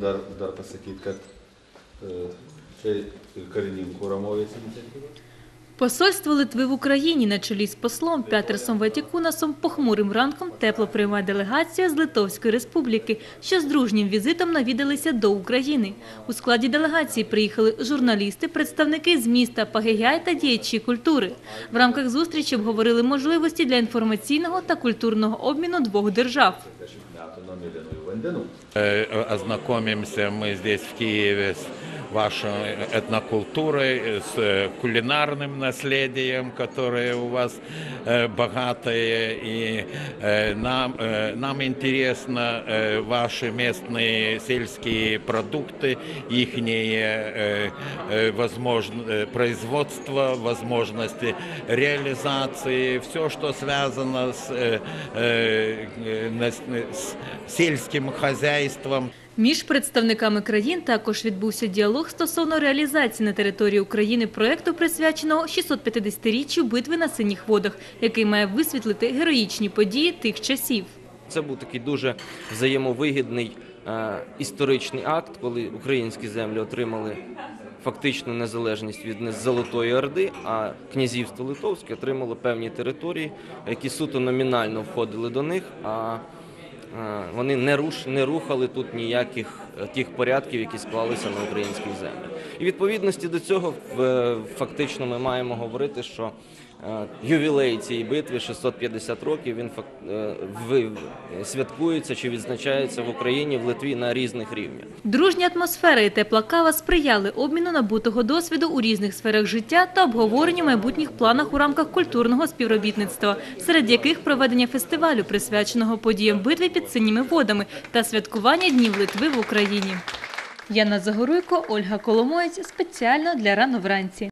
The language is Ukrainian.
Dar, dar pasakyti, kad čia ir karininkų Ramovės iniciatyva. Посольство Литви в Україні на чолі з послом Петерсом Ватікунасом похмурим ранком тепло приймає делегація з Литовської республіки, що з дружнім візитом навідалися до України. У складі делегації приїхали журналісти, представники з міста Пагегяй та діячі культури. В рамках зустрічі обговорили можливості для інформаційного та культурного обміну двох держав. 10 metų nuo mėlynųjų vandenų. Ознакомимся мы здесь в Киеве с вашей этнокультурой, с э, кулинарным наследием, которое у вас э, богатое. И э, нам, э, нам интересно э, ваши местные сельские продукты, их возможно, производство, возможности реализации, все, что связано с, э, э, нас- с сельским хозяйством. Між представниками країн також відбувся діалог стосовно реалізації на території України проєкту, присвяченого 650-річчю битви на синіх водах, який має висвітлити героїчні події тих часів. Це був такий дуже взаємовигідний е, історичний акт, коли українські землі отримали фактичну незалежність від не- Золотої Орди, а князівство Литовське отримало певні території, які суто номінально входили до них. А вони не, руш, не рухали тут ніяких е, тих порядків, які склалися на українських землях. І відповідності до цього фактично ми маємо говорити, що е, ювілей цієї битви 650 років. Він е, святкується чи відзначається в Україні в Литві на різних рівнях. Дружня атмосфера і тепла кава сприяли обміну набутого досвіду у різних сферах життя та обговоренню майбутніх планах у рамках культурного співробітництва, серед яких проведення фестивалю, присвяченого подіям битви під синіми водами та святкування Днів Литви в Україні. Яна Загоруйко, Ольга Коломоєць спеціально для рано вранці.